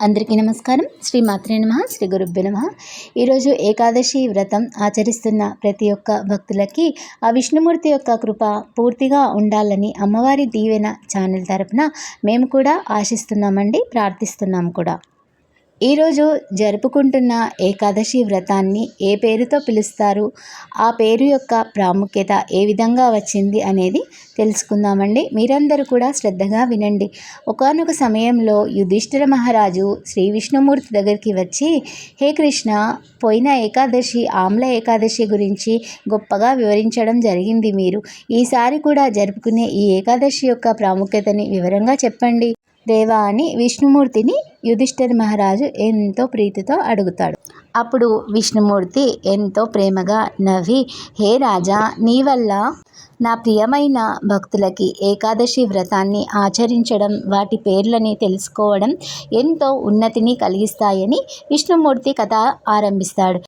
అందరికీ నమస్కారం. శ్రీ మాత్రే నమ శ్రీ గురుభ్య నమ. ఈరోజు ఏకాదశి వ్రతం ఆచరిస్తున్న ప్రతి ఒక్క భక్తులకి ఆ విష్ణుమూర్తి యొక్క కృప పూర్తిగా ఉండాలని అమ్మవారి దీవెన ఛానల్ తరపున మేము కూడా ఆశిస్తున్నామండి ప్రార్థిస్తున్నాం కూడా. ఈరోజు జరుపుకుంటున్న ఏకాదశి వ్రతాన్ని ఏ పేరుతో పిలుస్తారు? ఆ పేరు యొక్క ప్రాముఖ్యత ఏ విధంగా వచ్చింది అనేది తెలుసుకుందామండి. మీరందరూ కూడా శ్రద్ధగా వినండి. ఒకనొక సమయంలో యుధిష్ఠిర మహారాజు శ్రీ విష్ణుమూర్తి దగ్గరికి వచ్చి హే కృష్ణ పోయిన ఏకాదశి ఆమ్ల ఏకాదశి గురించి గొప్పగా వివరించడం జరిగింది మీరు. ఈసారి కూడా జరుపుకునే ఈ ఏకాదశి యొక్క ప్రాముఖ్యతని వివరంగా చెప్పండి. దేవా అని విష్ణుమూర్తిని యుధిష్ఠర్ మహారాజు ఎంతో ప్రీతితో అడుగుతాడు. అప్పుడు విష్ణుమూర్తి ఎంతో ప్రేమగా నవ్వి హే రాజా నీ వల్ల నా ప్రియమైన భక్తులకి ఏకాదశి వ్రతాన్ని ఆచరించడం వాటి పేర్లని తెలుసుకోవడం ఎంతో ఉన్నతిని కలిగిస్తాయని విష్ణుమూర్తి కథ ఆరంభిస్తాడు.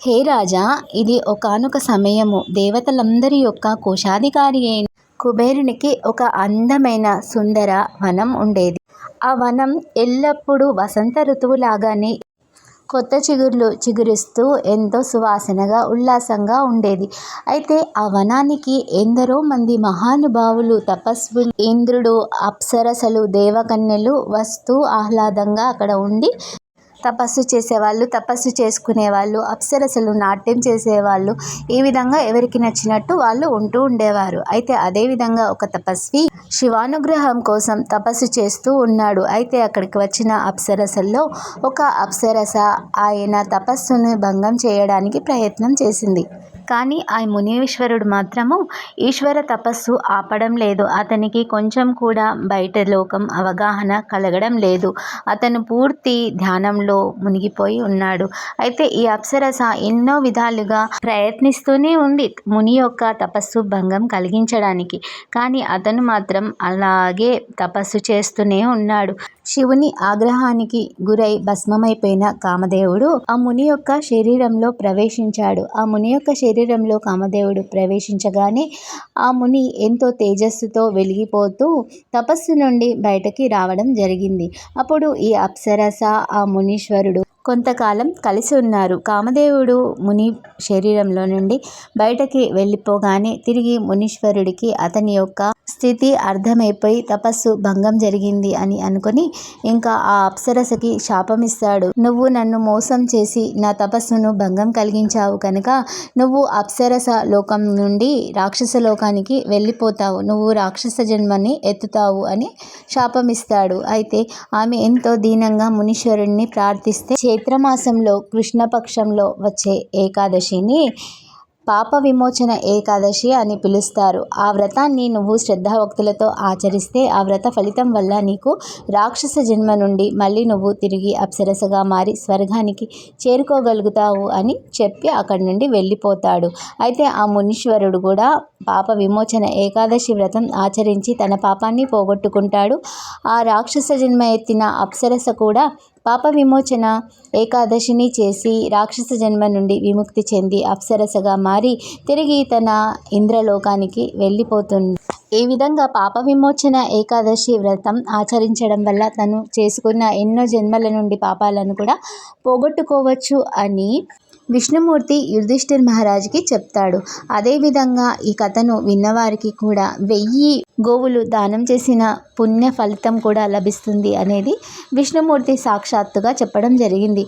హే రాజా ఇది ఒకనొక సమయము. దేవతలందరి యొక్క కోశాధికారి అయిన కుబేరునికి ఒక అందమైన సుందర వనం ఉండేది. ఆ వనం ఎల్లప్పుడూ వసంత ఋతువులాగానే కొత్త చిగుర్లు చిగురిస్తూ ఎంతో సువాసనగా ఉల్లాసంగా ఉండేది. అయితే ఆ వనానికి ఎందరో మంది మహానుభావులు తపస్వి ఇంద్రుడు అప్సరసలు దేవకన్యలు వస్తూ ఆహ్లాదంగా అక్కడ ఉండి తపస్సు చేసేవాళ్ళు తపస్సు చేసుకునేవాళ్ళు అప్సరసలు నాట్యం చేసేవాళ్ళు ఈ విధంగా ఎవరికి నచ్చినట్టు వాళ్ళు ఉంటూ ఉండేవారు. అయితే అదేవిధంగా ఒక తపస్వి శివానుగ్రహం కోసం తపస్సు చేస్తూ ఉన్నాడు. అయితే అక్కడికి వచ్చిన అప్సరసల్లో ఒక అప్సరస ఆయన తపస్సును భంగం చేయడానికి ప్రయత్నం చేసింది. కానీ ఆ మునీశ్వరుడు మాత్రము ఈశ్వర తపస్సు ఆపడం లేదు. అతనికి కొంచెం కూడా బయట లోకం అవగాహన కలగడం లేదు. అతను పూర్తి ధ్యానంలో మునిగిపోయి ఉన్నాడు. అయితే ఈ అప్సరస ఎన్నో విధాలుగా ప్రయత్నిస్తూనే ఉంది ముని యొక్క తపస్సు భంగం కలిగించడానికి. కానీ అతను మాత్రం అలాగే తపస్సు చేస్తూనే ఉన్నాడు. శివుని ఆగ్రహానికి గురై భస్మమైపోయిన కామదేవుడు ఆ ముని యొక్క శరీరంలో ప్రవేశించాడు. ఆ ముని యొక్క శరీరంలో కామదేవుడు ప్రవేశించగానే ఆ ముని ఎంతో తేజస్సుతో వెలిగిపోతూ తపస్సు నుండి బయటకి రావడం జరిగింది. అప్పుడు ఈ అప్సరస ఆ మునీశ్వరుడు కొంతకాలం కలిసి ఉన్నారు. కామదేవుడు ముని శరీరంలో నుండి బయటకి వెళ్ళిపోగానే తిరిగి మునీశ్వరుడికి అతని యొక్క స్థితి అర్థమైపోయి తపస్సు భంగం జరిగింది అని అనుకుని ఇంకా ఆ అప్సరసకి శాపమిస్తాడు. నువ్వు నన్ను మోసం చేసి నా తపస్సును భంగం కలిగించావు కనుక నువ్వు అప్సరస లోకం నుండి రాక్షస లోకానికి వెళ్ళిపోతావు. నువ్వు రాక్షస జన్మని ఎత్తుతావు అని శాపమిస్తాడు. అయితే ఆమె ఎంతో దీనంగా మునీశ్వరుణ్ణి ప్రార్థిస్తే చైత్రమాసంలో కృష్ణపక్షంలో వచ్చే ఏకాదశిని పాప విమోచన ఏకాదశి అని పిలుస్తారు. ఆ వ్రతాన్ని నువ్వు శ్రద్ధాభక్తులతో ఆచరిస్తే ఆ వ్రత ఫలితం వల్ల నీకు రాక్షస జన్మ నుండి మళ్ళీ నువ్వు తిరిగి అప్సరసగా మారి స్వర్గానికి చేరుకోగలుగుతావు అని చెప్పి అక్కడి నుండి వెళ్ళిపోతాడు. అయితే ఆ మునీశ్వరుడు కూడా పాప విమోచన ఏకాదశి వ్రతం ఆచరించి తన పాపాన్ని పోగొట్టుకుంటాడు. ఆ రాక్షస జన్మ ఎత్తిన అప్సరస కూడా పాప విమోచన ఏకాదశిని చేసి రాక్షస జన్మ నుండి విముక్తి చెంది అప్సరసగా మారి తిరిగి తన ఇంద్రలోకానికి వెళ్ళిపోతుంది. ఈ విధంగా పాప విమోచన ఏకాదశి వ్రతం ఆచరించడం వల్ల తను చేసుకున్న ఎన్నో జన్మల నుండి పాపాలను కూడా పోగొట్టుకోవచ్చు అని విష్ణుమూర్తి యుధిష్ఠిర్ మహారాజుకి చెప్తాడు. అదేవిధంగా ఈ కథను విన్నవారికి కూడా వెయ్యి గోవులు దానం చేసిన పుణ్య ఫలితం కూడా లభిస్తుంది అనేది విష్ణుమూర్తి సాక్షాత్తుగా చెప్పడం జరిగింది.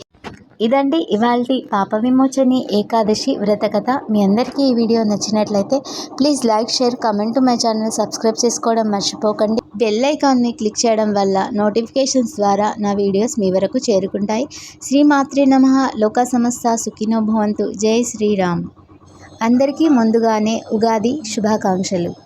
ఇదండి ఇవాల్టి పాప విమోచని ఏకాదశి వ్రత కథ. మీ అందరికీ ఈ వీడియో నచ్చినట్లయితే please like share comment. My channel subscribe చేసుకోవడం మర్చిపోకండి. బెల్ ఐకాన్ని క్లిక్ చేయడం వల్ల నోటిఫికేషన్స్ ద్వారా నా వీడియోస్ మీ వరకు చేరుకుంటాయి. శ్రీమాత్రి నమ. లోక సమస్త సుఖినో భవంతు. జై శ్రీరామ్. అందరికీ ముందుగానే ఉగాది శుభాకాంక్షలు.